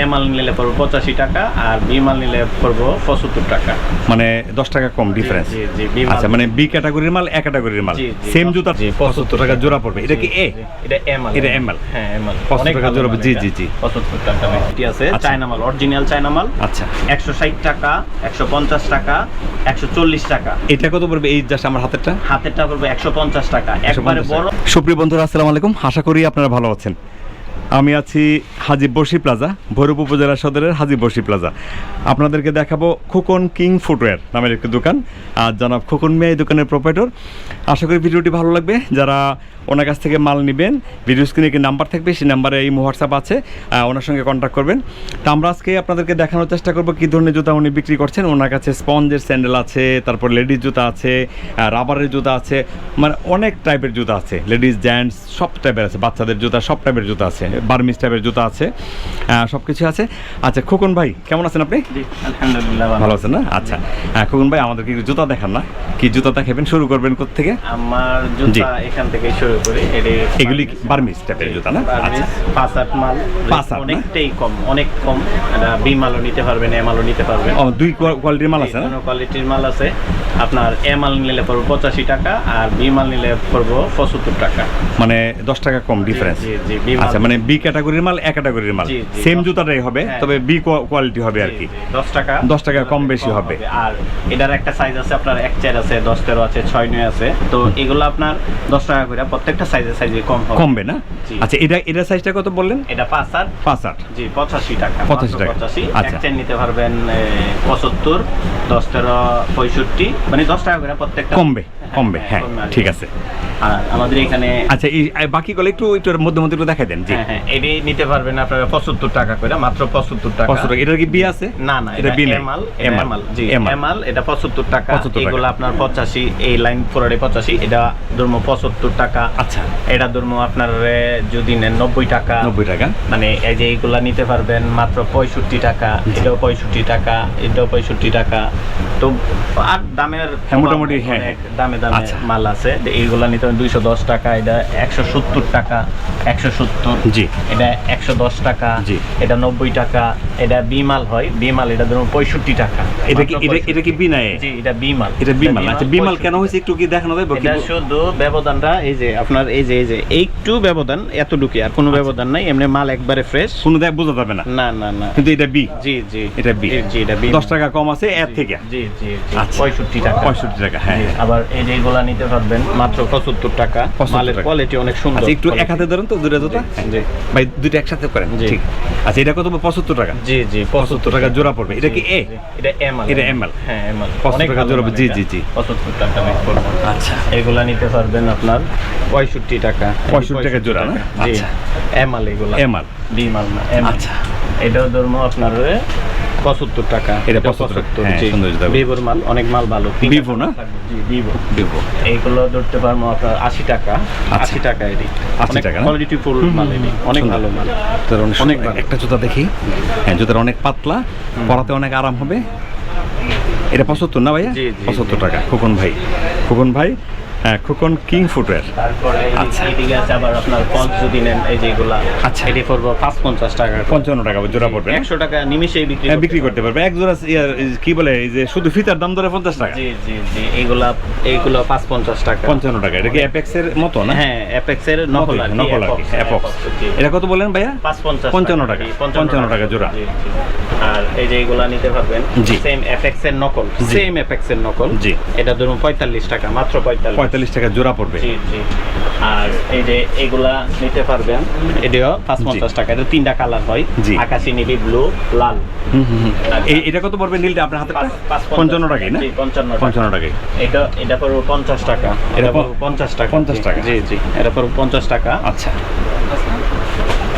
এ মাল নিলে পড়ব পঁচাশি টাকা আর বি মাল নিলে পড়ব পঁচাত্তর টাকা। মানে দশ টাকা কম ডিফারেন্স মাল আচ্ছা মানে বি ক্যাটাগরির মাল এ ক্যাটাগরির মাল। সেম জুতা পঁচাত্তর টাকা জোড়া পড়বে। এটা কি এ? এটা এম আল এটা ML হ্যাঁ এম 75 টাকা জোড়া, জি, জি, জি। পঁচাত্তর টাকা এটি আছে? আচ্ছা। চায়না মাল অরিজিনাল চায়না মাল। আচ্ছা। একশো ষাট টাকা একশো পঞ্চাশ টাকা একশো চল্লিশ টাকা। এটা কত পড়বে এই জাস্ট আমার হাতেরটা? হাতেরটা পড়বে একশো পঞ্চাশ টাকা। একবারে 150 বড়। সুপ্রিয় বন্ধুরা আসসালামু আলাইকুম। আশা করি আপনারা ভালো আছেন। আমি আছি হাজিব বসি প্লাজা, ভৈরব উপজেলা সদরের হাজিব বসি প্লাজা। আপনাদেরকে দেখাবো খোকন কিং ফুটওয়্যার নামের একটি দোকান। আর জনাব খোকন মিয়া এই দোকানের প্রোপাইটর আশা করি ভিডিওটি ভালো লাগবে। যারা ওনার কাছ থেকে মাল নেবেন ভিডিও স্ক্রিনে কি নাম্বার থাকবে সেই নাম্বারে এই হোয়াটসঅ্যাপ আছে ওনার সঙ্গে কন্ট্যাক্ট করবেন। তো আমরা আজকে আপনাদেরকে দেখানোর চেষ্টা করব কী ধরনের জুতা উনি বিক্রি করছেন। ওনার কাছে স্পঞ্জের স্যান্ডেল আছে তারপর লেডিস জুতা আছে রাবারের জুতা আছে মানে অনেক টাইপের জুতা আছে। লেডিস জেন্টস সব টাইপের আছে বাচ্চাদের জুতা সব টাইপের জুতা আছে বার্মিস টাইপের জুতা আছে সব কিছু আছে। আচ্ছা খোকন ভাই কেমন আছেন আপনি? আলহামদুলিল্লাহ ভালো আছেন না? আচ্ছা হ্যাঁ, খোকন ভাই আমাদেরকে জুতা দেখান না? কি জুতা দেখাবেন শুরু করবেন থেকে আমার জুতা এখান থেকে শুরু এগুলি বার্মিস টাইপের জুতা না? আচ্ছা। পাঁচ আট মাল। পাঁচ আট অনেকটাই কম অনেক কম। এটা বি মালও নিতে পারবেন এ মালও নিতে পারবেন। ও দুই কোয়ালিটির মাল আছে না? কোয়ালিটির মাল আছে। আপনার এ মাল নিলে পড়ব পঁচাশি টাকা আর বি মাল নিলে পড়ব পঁচাত্তর টাকা। মানে দশ টাকা কম ডিফারেন্স আচ্ছা মানে বি ক্যাটাগরির মাল এ ক্যাটাগরির মাল। সেম জুতাটাই হবে হ্যাঁ। তবে বি কোয়ালিটি হবে আর কি। দশ টাকা। 10 টাকা কম বেশি হবে। আর এটার একটা সাইজ আছে আপনার এক চার আছে দশ তেরো আছে ছয় নয় আছে। তো এগুলো আপনার দশ টাকা করে প্রত্যেকটা সাইজে সাইজে কম হবে। কমবে না? আচ্ছা এটা এটা সাইজটা কত বললেন? এটা পাঁচ আর পাঁচ আট জি পঁচাশি টাকা 85 টাকা। পঁচাশি। আচ্ছা। এক চেন নিতে পারবেন পঁচাত্তর দশ তেরো পঁয়ষট্টি মানে দশ টাকা করে প্রত্যেকটা। কমবে কমবে। হ্যাঁ কমবে। আর কি। ঠিক আছে। আর আমাদের এখানে আচ্ছা এই এই বাকি গুলো একটু একটু মধ্যে মধ্যে একটু দেন জি। হ্যাঁ হ্যাঁ এটি নিতে পারবেন আপনারা পঁচাত্তর টাকা করে মাত্র পঁচাত্তর টাকা। এটার কি বি আছে? না না এটা এটা বি এমাল এমাল। জি এমাল। এটা পঁচাত্তর টাকা। এগুলো আপনার পঁচাশি এই লাইন পুরোটাই পঁচাশি এটা ধর্ম পঁচাত্তর টাকা। আচ্ছা। এটা ধর্ম আপনার যদি নেন নব্বই টাকা। নব্বই টাকা। মানে এই যে এইগুলা নিতে পারবেন মাত্র পঁয়ষট্টি টাকা এটাও পঁয়ষট্টি টাকা এটাও পঁয়ষট্টি টাকা। তো আর দামের হ্যাঁ, মোটামুটি, হ্যাঁ, দামে দামে আচ্ছা। মাল আছে এইগুলা নিতে দুইশো দশ টাকা এটা একশো সত্তর টাকা একশো সত্তর। জি। এটা একশো দশ টাকা জি। এটা নব্বই টাকা এটা বিমাল হয় বিমাল এটা ধরুন পঁয়ষট্টি টাকা। এটা কি এটা কি বিনা জি এটা বিমাল। এটা বিমাল। আচ্ছা বিমাল কেন হয়েছে একটু কি দেখানো যাবে এটা শুধু ব্যবধানটা এই যে আপনার এই যে এই যে একটু ব্যবধান এতটুকু আর কোনো ব্যবধান নাই এমনি মাল একবারে ফ্রেশ কোনো দেখ বোঝা যাবে না। না না না। কিন্তু এটা বি। জি জি। এটা বি। জি এটা বি। দশ টাকা কম আছে এর থেকে। জি জি আচ্ছা। পঁয়ষট্টি টাকা। পঁয়ষট্টি টাকা হ্যাঁ। আবার এই যে এগুলা নিতে পারবেন মাত্র পঁচাত্তর টাকা মালের কোয়ালিটি অনেক সুন্দর আচ্ছা একটু এক হাতে ধরেন তো দুটো জুতা? জি। ভাই দুটো একসাথে করেন জি। ঠিক। আচ্ছা এটা কত পঁচাত্তর টাকা? জি জি পঁচাত্তর টাকা জোড়া পড়বে। এটা কি এ এটা এমএল এটা ML হ্যাঁ এমএল 75 টাকা জোড়া, জি, জি, জি। পঁচাত্তর টাকা আমি করব আচ্ছা। এগুলা নিতে পারবেন আপনার পঁয়ষট্টি টাকা। 65 টাকা জোড়া না? জি। আচ্ছা। এমএল এগুলা। এমাল বিমাল না এমএল আচ্ছা। এটাও ধর্ম আপনার পঁচাত্তর টাকা। এটা 75 হ্যাঁ। ভিভোর মাল অনেক মাল ভালো। Vivo না? জি ভিভো। এইগুলো ধরতে পারব আপনার আশি টাকা। আচ্ছা। আশি টাকা এটি। 80 টাকা না? কোয়ালিটি ফুল মাল অনেক ভালো মাল। অনেক। একটা জুতা দেখি। হ্যাঁ জুতার অনেক পাতলা। পরাতে অনেক আরাম হবে। এটা পঁচাত্তর না ভাইয়া? পঁচাত্তর টাকা। খোকন ভাই। খোকন ভাই হ্যাঁ খোকন কিং ফুটওয়্যার তারপরে এই আচ্ছা। এদিকে আছে আবার আপনার পঞ্চ যদি নেন এই যেগুলা আচ্ছা। এটি পড়ব পাঁচ পঞ্চাশ টাকা পঞ্চান্ন টাকা জোড়া পড়বে একশো টাকা নিমিশেই বিক্রি হ্যাঁ বিক্রি করতে পারবে। এক জোড়া কি বলে এই যে শুধু ফিতার দাম ধরে পঞ্চাশ টাকা? জি জি জি এইগুলা এইগুলো পাঁচ পঞ্চাশ টাকা। পঞ্চান্ন টাকা। এটা কি অ্যাপেক্স এর মতো না? হ্যাঁ অ্যাপেক্স এর নকল নকল অ্যাপক্স এটা কত বললেন ভাইয়া? পাঁচ পঞ্চাশ পঞ্চান্ন টাকা। পঞ্চান্ন টাকা। জোড়া। আর এই যে এইগুলা নিতে পারবেন। সেম অ্যাপেক্স এর নকল। সেম অ্যাপেক্স এর নকল। জি। এটা ধরুন পঁয়তাল্লিশ টাকা মাত্র পঁয়তাল্লিশ পঁয়তাল্লিশ টাকা জোড়া পড়বে। জি জি। আর এই যে এগুলা নিতে পারবেন এটাও পাঁচ পঞ্চাশ টাকা। এটা তিনটা কালার হয়। আকাশি নিবি ব্লু লাল। এটা কত পড়বে নীলটা আপনার হাতে? পাঁচ- টাকা পঞ্চান্ন টাকাই না? পঞ্চান্ন টাকা। পঞ্চান্ন টাকাই এটা এটা পড়বে পঞ্চাশ টাকা। এটা পঞ্চাশ টাকা। 50 টাকা। জি জি। এটা পড়বে পঞ্চাশ টাকা। আচ্ছা।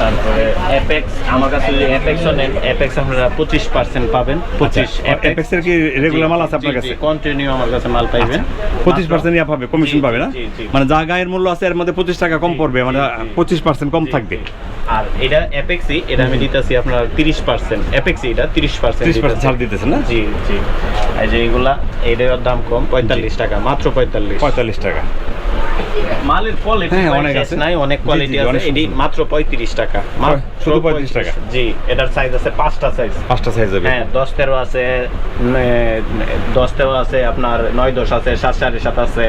তারপরে অ্যাপেক্স আমার কাছে যদি অ্যাপেক্স নেন অ্যাপেক্স আপনারা পঁচিশ পার্সেন্ট পাবেন। পঁচিশ অ্যাপেক্স কি রেগুলার মাল আছে আপনার কাছে? কন্টিনিউ আমার কাছে মাল পাইবেন। পঁচিশ পার্সেন্ট ইয়া পাবে কমিশন পাবে না? জি, জি। মানে যা গায়ের মূল্য আছে এর মধ্যে পঁচিশ টাকা কম পড়বে মানে। পঁচিশ পার্সেন্ট কম থাকবে। আর এটা অ্যাপেক্সি এটা আমি দিতেছি আপনার তিরিশ পার্সেন্ট অ্যাপেক্সি এটা তিরিশ পার্সেন্ট ত্রিশ পার্সেন্ট ছাড় দিতেছে না? জি জি। এই যে এগুলা এটার দাম কম পঁয়তাল্লিশ টাকা মাত্র পঁয়তাল্লিশ। পঁয়তাল্লিশ টাকা। মালের কোয়ালিটি হ্যাঁ, অনেক আছে। নাই অনেক কোয়ালিটি আছে। এটি মাত্র পঁয়ত্রিশ টাকা। মাত্র শুধু 35 টাকা? জি এটার সাইজ আছে পাঁচটা সাইজ পাঁচটা সাইজ হবে। হ্যাঁ দশ তেরো আছে উম, এ, দশ তেরো আছে আপনার নয় দশ আছে সাত সাড়ে সাত আছে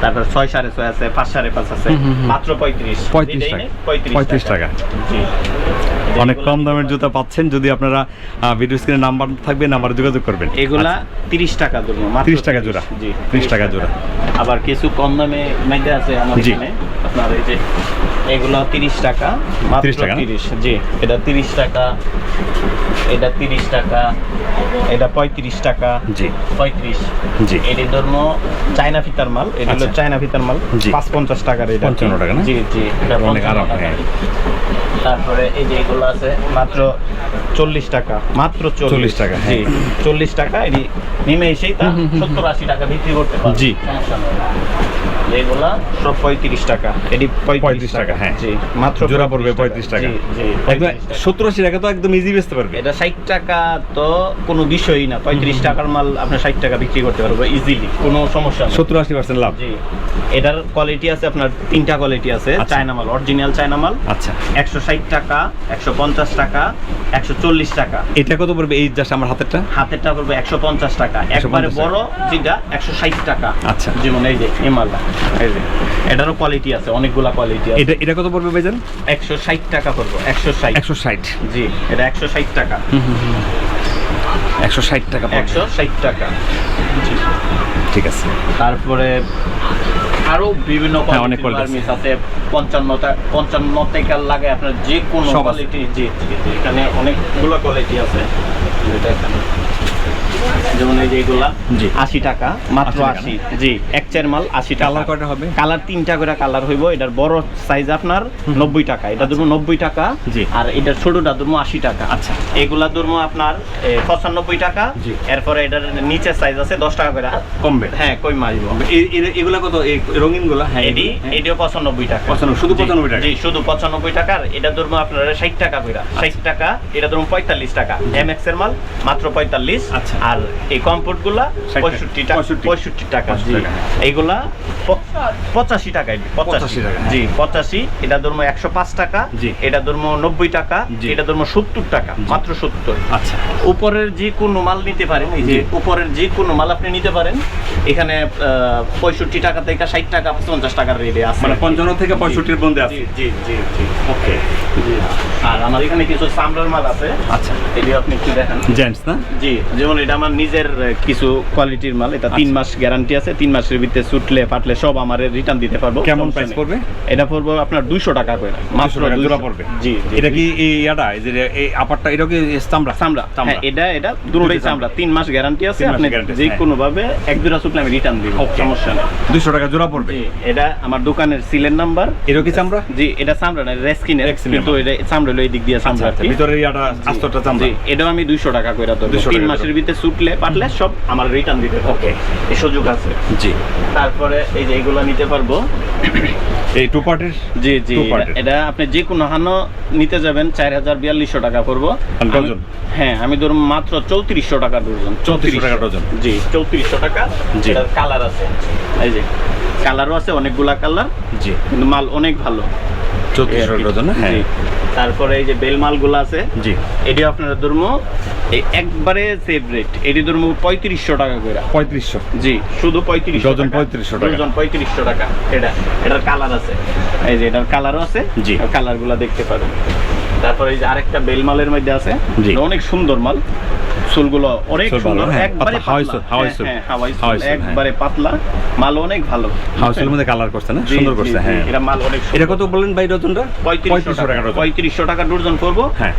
তারপর ছয় সাড়ে ছয় আছে পাঁচ সাড়ে পাঁচ আছে। মাত্র পঁয়ত্রিশ। 35 যেটাই টাকা। পঁয়ত্রিশ 35 টাকা। জি। অনেক কম দামের জুতা পাচ্ছেন। যদি আপনারা ভিডিও স্ক্রিনে নাম্বার থাকবে নাম্বারে যোগাযোগ করবেন। এগুলা আচ্ছা, তিরিশ টাকা মাত্র 30 টাকা জোড়া। জি। 30 টাকা জোড়া। আবার কিছু কম দামে মধ্যে আছে আমাদের এখানে। আপনার এই যে এগুলো তিরিশ টাকা মাত্র 30 টাকা তিরিশ জি। এটা তিরিশ টাকা এটা তিরিশ টাকা এটা পঁয়ত্রিশ টাকা। জি। পঁয়ত্রিশ। জি। এটি ধর্ম চায়না ফিতার মাল। এটা হলো আচ্ছা। চায়না ফিতার মাল। জি। পাঁচ পঞ্চাশ টাকার এটা। 55 টাকা জি জি। এটা অনেক আরাম, হ্যাঁ। তারপরে এই যে এগুলো আছে মাত্র চল্লিশ টাকা। মাত্র 40 টাকা, জি। হ্যাঁ। চল্লিশ টাকা এটি নেমে এসেই তা সত্তর আশি টাকা বিক্রি করতে পারবে। জি। সমস্যা নেই। সব পঁয়ত্রিশ টাকা। এটি 35 টাকা, হ্যাঁ। জি। মাত্র জোড়া পড়বে 35 টাকা। জি জি একদম সত্তর আশি টাকা তো একদম ইজি বেচতে পারবে। এটা ষাট টাকা তো কোনো বিষয়ই না। পঁয়ত্রিশ টাকার মাল আপনি ষাট টাকা বিক্রি করতে পারব ইজিলি কোনো সমস্যা সত্তর আশি পার্সেন্ট লাভ। জি। এটার কোয়ালিটি আছে আপনার তিনটা কোয়ালিটি আছে আচ্ছা। চায়না মাল অরিজিনাল চায়না মাল। আচ্ছা। একশো ষাট টাকা একশো পঞ্চাশ টাকা একশো চল্লিশ টাকা। এটা কত পড়বে এই জাস্ট আমার হাতেরটা? হাতেরটা পড়বে একশো পঞ্চাশ টাকা। একবারে 150 বড় যেটা একশো ষাট টাকা। আচ্ছা। যেমন এই যে এই মালটা। এই যে এটারও কোয়ালিটি আছে অনেকগুলা কোয়ালিটি আছে। এটা এটা কত পড়বে ভাইজান? একশো ষাট টাকা পড়ব একশো ষাট। একশো ষাট। জি এটা একশো ষাট টাকা। একশো ষাট টাকা পড়বে। একশো ষাট টাকা। জি। ঠিক আছে। তারপরে আরও বিভিন্ন হ্যাঁ, অনেক কোয়ালিটির quality আছে। পঞ্চান্নটা পঞ্চান্ন থেকে লাগে আপনার যে কোনো কোয়ালিটি জি এখানে অনেকগুলো কোয়ালিটি আছে। এখানে। যেমন এই যে এগুলা জি। আশি টাকা মাত্র আশি জি এক চার মাল আশি টাকা। কালার কয়টা হবে? কালার তিনটা করে কালার হইব। এটার বড় সাইজ আপনার নব্বই টাকা। এটা ধরবো নব্বই টাকা। জি। আর এটার ছোটটা ধরবো আশি টাকা। আচ্ছা। এগুলা ধরবো আপনার পঁচানব্বই টাকা। এরপরে এটার নিচের সাইজ আছে দশ টাকা করে। কমবে? হ্যাঁ কই মারবো এগুলা কত? রঙিনগুলা? হ্যাঁ এডি এডিও পঁচানব্বই টাকা। 95 শুধু 95 টাকা? জি শুধু পঁচানব্বই টাকার এটা ধরবো আপনার ষাট টাকা করে। ষাট টাকা এটা ধরুন পঁয়তাল্লিশ টাকা। এম এক্সের মাল মাত্র পঁয়তাল্লিশ। আচ্ছা। আর এই কম্পোর্টগুলা 60 টাকা। পঁয়ষট্টি টাকা পঁয়ষট্টি। টাকা 65 জি। টাকা। এইগুলা পঁচাশি। টাকা এটি, 85 টাকা। জি পঁচাশি এটা ধরবো একশো পাঁচ টাকা জি। এটা ধরবো নব্বই টাকা এটা ধরবো সত্তর টাকা মাত্র সত্তর। আচ্ছা। উপরের যে কোনো মাল নিতে পারেন এই যে উপরের যে কোনো মাল আপনি নিতে পারেন এখানে পঁয়ষট্টি টাকা থেকে ষাট টাকা পঞ্চাশ টাকার রেটে আছে। মানে পঞ্চান্ন থেকে পঁয়ষট্টির মধ্যে আছে। জি জি জি জি। ওকে। আর আমার এখানে কিছু চামড়ার মাল আছে। আচ্ছা। এটি আপনি একটু দেখেন। জেন্টস না? জি যেমন এটা আমার নিজের কিছু কোয়ালিটির মাল। এটা তিন আচ্ছা। মাস গ্যারান্টি আছে। তিন মাসের ভিতরে সুটলে ফাটলে সব আমার রিটার্ন দিতে পারব। কেমন প্রাইস পড়বে? এটা পড়ব আপনার দুইশো টাকা করে। মাত্র টাকা 200 জোড়া পড়বে? জি এটা কি এই ইয়াটা? এই আপারটা এটা কি চামড়া? চামড়া। হ্যাঁ এটা এটা দুটোই চামড়া। তিন মাস গ্যারান্টি আছে। আপনি যে। কোনো ভাবে এক দুটা সুটলে আমি রিটার্ন দিব সমস্যা নেই। দুশো টাকা জোড়া পড়বে? এটা আমার দোকানের সিলের নাম্বার এটা কি চামড়া? জি এটা চামড়া না রেস্কিনের। কিন্তু এটা চামড়া হলো এই দিক দিয়ে আচ্ছা চামড়া আচ্ছা। ভিতরে ইয়াটা আস্তরটা চামড়া। এটাও আমি দুইশো টাকা করে দেবো তিন মাসের ভিতরে সুটলে পারলে সব আমার রিটার্ন দিতে ওকে এই সুযোগ আছে। জি। তারপরে এই যে এগুলো নিতে পারব। এই টু পার্টের জি জি। এটা- আপনি যে কোনো হানো নিতে যাবেন চার হাজার বিয়াল্লিশশো টাকা পড়ব। ডজন? হ্যাঁ আমি ধরুন মাত্র চৌত্রিশশো টাকা ডজন 3400 টাকা ডজন। জি চৌত্রিশশো টাকা। জি। কালার আছে। এই যে কালারও আছে অনেকগুলা কালার জি। কিন্তু মাল অনেক ভালো। চৌত্রিশ এই আর ডজন হ্যাঁ। তারপরে এই যে বেল মালগুলো আছে জি। এটি আপনার ধর্ম একবারে সেভ রেট এটি ধর্ম পঁয়ত্রিশশো টাকা করে। পঁয়ত্রিশশো। জি শুধু পঁয়ত্রিশ ডজন 3500 টাকা। ডজন পঁয়ত্রিশশো টাকা। এটা এটার কালার আছে। এই যে এটার কালারও আছে। জি। কালারগুলা দেখতে পাবেন তারপরে এই যে আরেকটা বেলমালের মধ্যে আছে। জি। অনেক সুন্দর মাল। চুলগুলো অনেক সুন্দর একবারে পাতলা। একবারে মাল অনেক ভালো। হাউসের মধ্যে কালার করছে না? সুন্দর করছে হ্যাঁ। এটা মাল অনেক এটা কত বললেন ভাই ডজনটা পঁয়ত্রিশশো টাকা পঁয়ত্রিশশো টাকা ডর্জন করব। হ্যাঁ।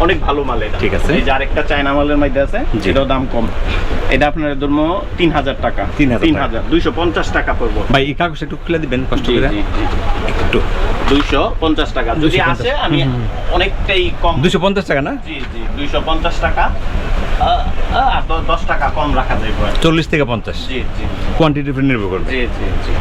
অনেক ভালো মাল এটা। ঠিক আছে। এই যে আরেকটা চায়না মালের মধ্যে আছে জি। এটাও দাম কম। এটা আপনার ধর্ম তিন হাজার টাকা। 3000 তিন টাকা। হাজার দুইশো পঞ্চাশ টাকা পড়ব। ভাই এই কাগজ একটু খুলে দিবেন কষ্ট করে। একটু। দুইশো পঞ্চাশ টাকা। যদি 250 আসে আমি অনেকটাই কম। দুশো পঞ্চাশ টাকা না? জি জি দুইশো পঞ্চাশ টাকা। আর দ- দশ টাকা কম রাখা যাবে। চল্লিশ থেকে পঞ্চাশ। জি জি। কোয়ান্টিটির উপর নির্ভর করবে। জি জি জি।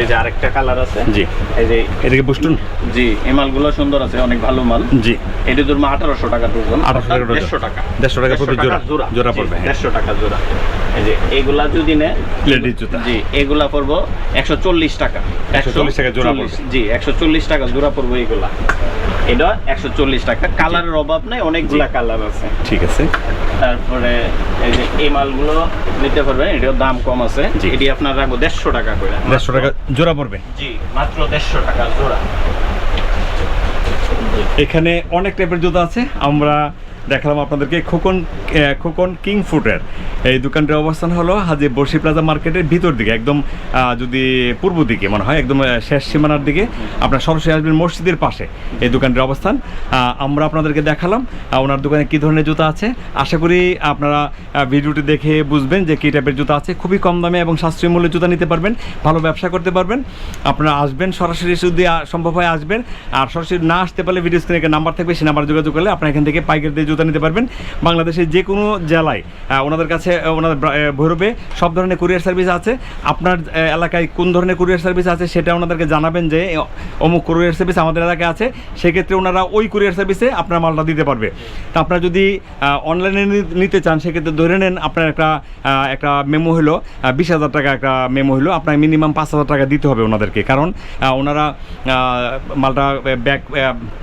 এই যে আরেকটা কালার আছে। জি। এই যে এটাকে বুস্টুন। জি এই মালগুলো সুন্দর আছে অনেক ভালো মাল। জি। এটি ধরুন আঠারোশো টাকা ডজন। 1800 টাকা দেড়শো টাকা। 150 টাকা প্রতি জোড়া। জোড়া। পড়বে, হ্যাঁ। দেড়শো টাকা জোড়া। এই যে এগুলা যদি নেয় লেডিস জুতা। জি এগুলা পড়ব একশো চল্লিশ টাকা। 140 টাকা জোড়া পড়বে। জি একশো চল্লিশ টাকা জোড়া পড়ব এগুলা। এটা একশো চল্লিশ টাকা। কালারের অভাব নাই অনেকগুলা কালার আছে। ঠিক আছে। তারপরে এই যে এই মালগুলো নিতে পারবেন এটার দাম কম আছে। এটি আপনার রাখব দেড়শো টাকা করে। দেড়শো টাকা জোড়া পড়বে? জি মাত্র দেড়শো টাকা জোড়া। এখানে অনেক টাইপের জুতা আছে। আমরা দেখালাম আপনাদেরকে খোকন খোকন কিং ফুটের এই দোকানটির অবস্থান হলো হাজি বর্ষি প্লাজা মার্কেটের ভিতর দিকে, একদম যদি পূর্ব দিকে মনে হয়, একদম শেষ সীমানার দিকে, আপনার সরাসরি আসবেন মসজিদের পাশে এই দোকানটির অবস্থান। আমরা আপনাদেরকে দেখালাম ওনার দোকানে কী ধরনের জুতা আছে। আশা করি আপনারা ভিডিওটি দেখে বুঝবেন যে কী টাইপের জুতা আছে। খুবই কম দামে এবং সাশ্রয়ী মূল্যে জুতা নিতে পারবেন, ভালো ব্যবসা করতে পারবেন। আপনারা আসবেন, সরাসরি যদি সম্ভব হয় আসবেন। আর সরাসরি না আসতে পারলে ভিডিও স্ক্রিনে নাম্বার থাকবে, সেই নাম্বার যোগাযোগ করলে আপনারা এখান থেকে পাইকারি দিয়ে জুতা নিতে পারবেন। বাংলাদেশের যে কোনো জেলায় ওনাদের কাছে ওনাদের ভৈরবে সব ধরনের কুরিয়ার সার্ভিস আছে। আপনার এলাকায় কোন ধরনের কুরিয়ার সার্ভিস আছে সেটা ওনাদেরকে জানাবেন যে অমুক কুরিয়ার সার্ভিস আমাদের এলাকায় আছে। সেক্ষেত্রে ওনারা ওই কুরিয়ার সার্ভিসে আপনার মালটা দিতে পারবে। তা আপনারা যদি অনলাইনে নিতে চান, সেক্ষেত্রে ধরে নেন আপনার একটা একটা মেমো হলো বিশ হাজার টাকা একটা মেমো হলো, আপনার মিনিমাম পাঁচ হাজার টাকা দিতে হবে ওনাদেরকে। কারণ ওনারা মালটা ব্যাগ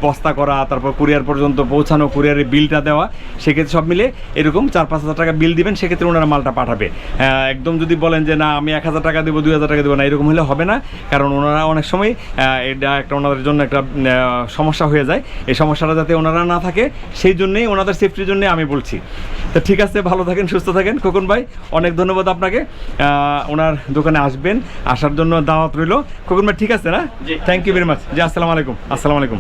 বস্তা করা, তারপর কুরিয়ার পর্যন্ত পৌঁছানো, কুরিয়ারের বিলটা দেওয়া সেক্ষেত্রে সব মিলে এরকম চার পাঁচ হাজার টাকা বিল দিবেন সেক্ষেত্রে ওনারা মালটা পাঠাবে। একদম যদি বলেন যে না আমি এক হাজার টাকা দেবো দুই হাজার টাকা দেবো না এরকম হলে হবে না কারণ ওনারা অনেক সময় এটা একটা ওনাদের জন্য একটা সমস্যা হয়ে যায়। এই সমস্যাটা যাতে ওনারা না থাকে সেই জন্যেই ওনাদের সেফটির জন্যই আমি বলছি। তো ঠিক আছে ভালো থাকেন সুস্থ থাকেন। খোকন ভাই অনেক ধন্যবাদ আপনাকে। ওনার দোকানে আসবেন আসার জন্য দাওয়াত রইল। খোকন ভাই ঠিক আছে না? জি। থ্যাংক ইউ ভেরি মাচ জি আসসালামু আলাইকুম। আসসালামু আলাইকুম।